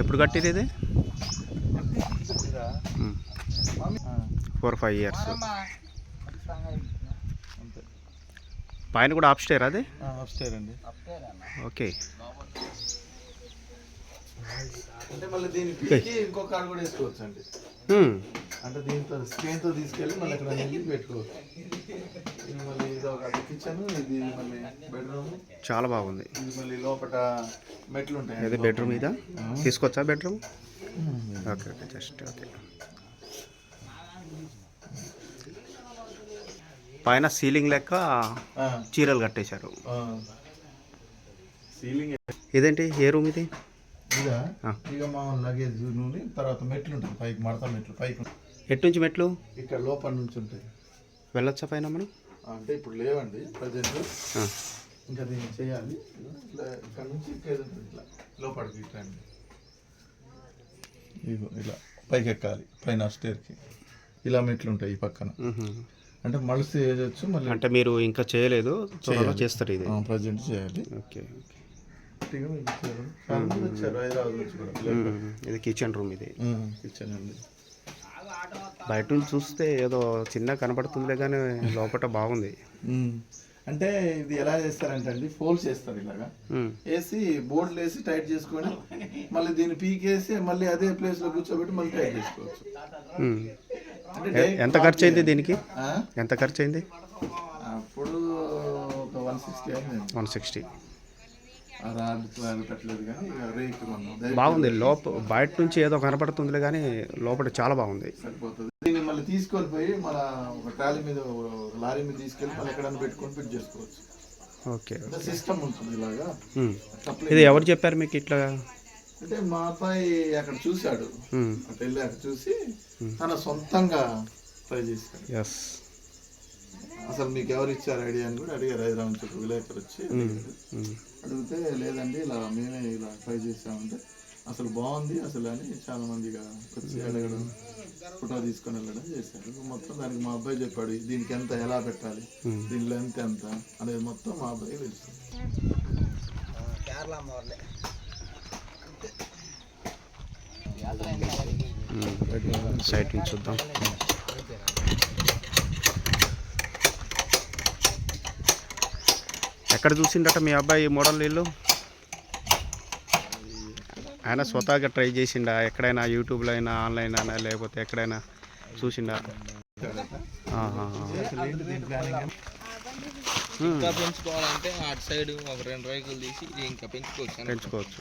ఎప్పుడు కట్టిరు ఇది? Four five years పైన కూడా ఆప్ స్టేర్ అది? అప్స్టేర్ అండి. ఓకే అంటే మళ్ళీ దీన్ని పీకి ఇంకో కార్ కూడా వేసుకోవచ్చు అండి హ్మ్. అంటే దీంతో స్క్రీన్తో తీసుకెళ్ళి మళ్ళీ అక్కడ పెట్టుకోవచ్చు. మళ్ళీ ఇది ఒక కిచెన్ ఇది మళ్ళీ బెడ్రూమ్ చాలా బాగుంది. ఇది మళ్ళీ లోపల మెట్లు ఉంటాయి. ఇది బెడ్రూమ్ ఇదా? తీసుకొచ్చా bedroom okay okay just okay. పైన సీలింగ్ లెక్క చీరలు కట్టేశారు. సీలింగ్ ఇదేంటి? ఏ రూమ్ ఇది. ఇక మా లగేజ్ నుండి తర్వాత మెట్లు ఉంటాయి. పైకి మడత మెట్లు పైకి ఎటు నుంచి మెట్లు? ఇక్కడ లోపల నుంచి ఉంటాయి. వెళ్ళొచ్చా పైన మనం? అంటే ఇప్పుడు లేవండి ప్రజెంట్. ఇంకా దీన్ని చేయాలి. ఇట్లా ఇక్కడ నుంచి ఇట్లా లోపలికి ఇట్లా అండి. ఇగో ఇలా పైకి ఎక్కాలి పైన స్టేర్కి ఇలా మెట్లు ఉంటాయి ఈ పక్కన. అంటే మలిసి చేయొచ్చు మళ్ళీ అంటే మీరు ఇంకా చేయలేదు త్వరలో చేస్తారు ఇది. ప్రజెంట్ చేయాలి. ఓకే ఇది కిచెన్ రూమ్ ఇది. ఉమ్, ఇచ్చానండి బయట నుంచి చూస్తే ఏదో చిన్న కనపడుతుందిలే కానీ లోపల బాగుంది. అంటే ఇది ఎలా చేస్తారంటే అండి ఫోల్స్ చేస్తారు ఇలాగా. వేసి బోర్డులు వేసి టైట్ చేసుకొని మళ్ళీ దీన్ని పీకేసి మళ్ళీ అదే ప్లేస్లో కూర్చోబెట్టి మళ్ళీ టైట్ చేసుకోవచ్చు. ఎంత ఖర్చు అయింది దీనికి? ఎంత ఖర్చు అయింది? అప్పుడు ఒక వన్ సిక్స్టీ వన్ సిక్స్టీ బాగుంది. లోప బయట నుంచి ఏదో కనపడుతుందిలే కానీ లోపల చాలా బాగుంది. దీన్ని మళ్ళీ తీసుకొని పోయి మన ఒక ట్రాలీ మీద లారీ మీద తీసుకెళ్ళి మళ్ళీ ఎక్కడైనా పెట్టుకొని ఫిట్ చేసుకోవచ్చు. ఓకే సిస్టమ్ ఉంటుంది ఇలాగా. ఇది ఎవరు చెప్పారు మీకు ఇట్లా? అంటే మా అబ్బాయి అక్కడ చూశాడు. అటు వెళ్ళి అక్కడ చూసి తన సొంతంగా ట్రై చేశాడు. ఎస్ అసలు మీకు ఎవరు ఇచ్చారు ఐడియా అని కూడా అడిగారు. హైదరాబాద్ విలేకరు వచ్చి. అడిగితే లేదండి ఇలా మేమే ఇలా ట్రై చేసామంటే అసలు బాగుంది అసలు అని చాలా మందిగా వచ్చి అడగడం ఫోటో తీసుకొని వెళ్ళడం చేశారు. మొత్తం దానికి మా అబ్బాయి చెప్పాడు దీనికి ఎంత ఎలా పెట్టాలి? దీని లెంత్ ఎంత అనేది మొత్తం మా అబ్బాయి తెలుసు. మ్మ్. సైట్ చూద్దాం. ఎక్కడ చూసిండట మీ అబ్బాయి మోడల్ ఇల్లు ఆయన స్వతహాగా ట్రై చేసిండా ఎక్కడైనా యూట్యూబ్లో అయినా ఆన్లైన్ అయినా లేకపోతే ఎక్కడైనా చూసిండా. ఇంకా పెంచుకోవాలంటే అటు సైడ్ ఒక రెండు రైకులు తీసి ఇంకా పెంచుకోవచ్చు. పెంచుకోవచ్చు